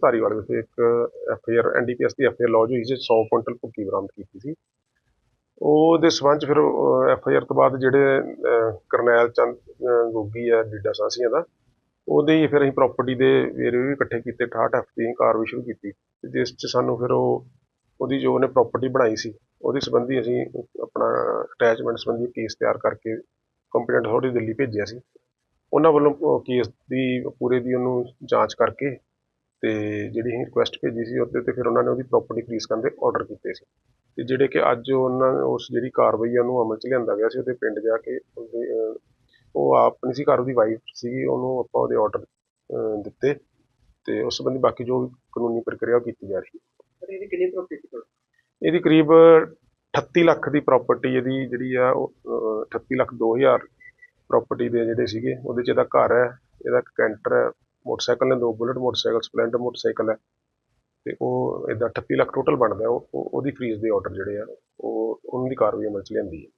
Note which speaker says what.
Speaker 1: ਧਾਰੀਵਾਲ ਵਿਖੇ ਇੱਕ F I R NDPS ਦੀ ਐਫ ਆਈ ਆਰ ਲੌਜ ਹੋਈ ਸੀ 100 ਕੁਇੰਟਲ ਭੁੱਕੀ ਬਰਾਮਦ ਕੀਤੀ ਸੀ। ਉਹਦੇ ਸਬੰਧ 'ਚ ਫਿਰ ਐਫ ਆਈ ਆਰ ਤੋਂ ਬਾਅਦ ਜਿਹੜੇ ਕਰਨੈਲ ਚੰਦ ਗੋਗੀ ਹੈ, ਡੀਡਾ ਸਾਂਸੀਆਂ ਦਾ, ਉਹਦੇ ਫਿਰ ਅਸੀਂ ਪ੍ਰਾਪਰਟੀ ਦੇ ਵੇਰਵੇ ਵੀ ਇਕੱਠੇ ਕੀਤੇ 68 ਐਫ ਦੀ ਕਾਰਵਾਈ ਸ਼ੁਰੂ ਕੀਤੀ। ਤੇ ਜਿਸ 'ਚ ਸਾਨੂੰ ਫਿਰ ਉਹ, ਉਹਦੀ ਜੋ ਉਹਨੇ ਪ੍ਰਾਪਰਟੀ ਬਣਾਈ ਸੀ, ਉਹਦੇ ਸੰਬੰਧੀ ਅਸੀਂ ਆਪਣਾ ਅਟੈਚਮੈਂਟ ਸੰਬੰਧੀ ਕੇਸ ਤਿਆਰ ਕਰਕੇ ਕੰਪਲੇਂਟ ਅਥਾਰਟੀ ਦਿੱਲੀ ਭੇਜਿਆ ਸੀ। ਉਹਨਾਂ ਵੱਲੋਂ ਕੇਸ ਦੀ, ਪੂਰੇ ਦੀ ਉਹਨੂੰ ਜਾਂਚ ਕਰਕੇ ਤੇ ਜਿਹੜੀ ਅਸੀਂ ਰਿਕੁਐਸਟ ਭੇਜੀ ਸੀ ਉਹਦੇ ਤੇ ਫਿਰ ਉਹਨਾਂ ਨੇ ਉਹਦੀ ਪ੍ਰਾਪਰਟੀ ਫਰੀਜ਼ ਕਰਨ ਦੇ ਆਰਡਰ ਕੀਤੇ ਸੀ। ਤੇ ਜਿਹੜੇ ਕਿ ਅੱਜ ਉਹਨਾਂ ਉਸ ਜਿਹੜੀ ਕਾਰਵਾਈ ਉਹਨੂੰ ਅਮਲ 'ਚ ਲਿਆਂਦਾ ਗਿਆ ਸੀ ਉਹਦੇ ਪਿੰਡ ਜਾ ਕੇ ਉਹ ਆਪ ਨਹੀਂ ਸੀ ਘਰ ਉਹਦੀ ਵਾਈਫ ਸੀਗੀ ਉਹਨੂੰ ਆਪਾਂ ਉਹਦੇ ਆਰਡਰ ਦਿੱਤੇ ਤੇ ਉਸ ਸੰਬੰਧੀ ਬਾਕੀ ਜੋ ਕਾਨੂੰਨੀ ਪ੍ਰਕਿਰਿਆ ਕੀਤੀ ਜਾ ਰਹੀ ਹੈ।
Speaker 2: ਇਹਦੀ ਕਿੰਨੀ ਪ੍ਰੋਫਿਟ ਸੀ
Speaker 1: ਇਹਦੀ ਕਰੀਬ 38 ਲੱਖ ਦੀ ਪ੍ਰਾਪਰਟੀ ਇਹਦੀ ਜਿਹੜੀ ਆ ਉਹ, ਅਹ, 38 ਲੱਖ 2000 ਪ੍ਰਾਪਰਟੀ ਦੇ ਜਿਹੜੇ ਸੀਗੇ ਉਹਦੇ ਚ ਇਹਦਾ ਘਰ ਹੈ ਇਹਦਾ ਇੱਕ ਕੈਂਟਰ ਹੈ ਮੋਟਰਸਾਈਕਲ ਨੇ, ਦੋ ਬੁਲਟ ਮੋਟਰਸਾਈਕਲ, ਸਪਲੈਂਡਰ ਮੋਟਰਸਾਈਕਲ ਹੈ। ਤੇ ਉਹ ਇਹਦਾ 38 ਲੱਖ ਟੋਟਲ ਬਣਦਾ ਉਹ ਉਹਦੀ ਫਰੀਜ਼ ਦੇ ਆਰਡਰ ਜਿਹੜੇ ਆ, ਉਹ ਉਹਨਾਂ ਦੀ ਕਾਰਵਾਈ ਅਮਲ ਚ ਲਿਆਂਦੀ ਹੈ।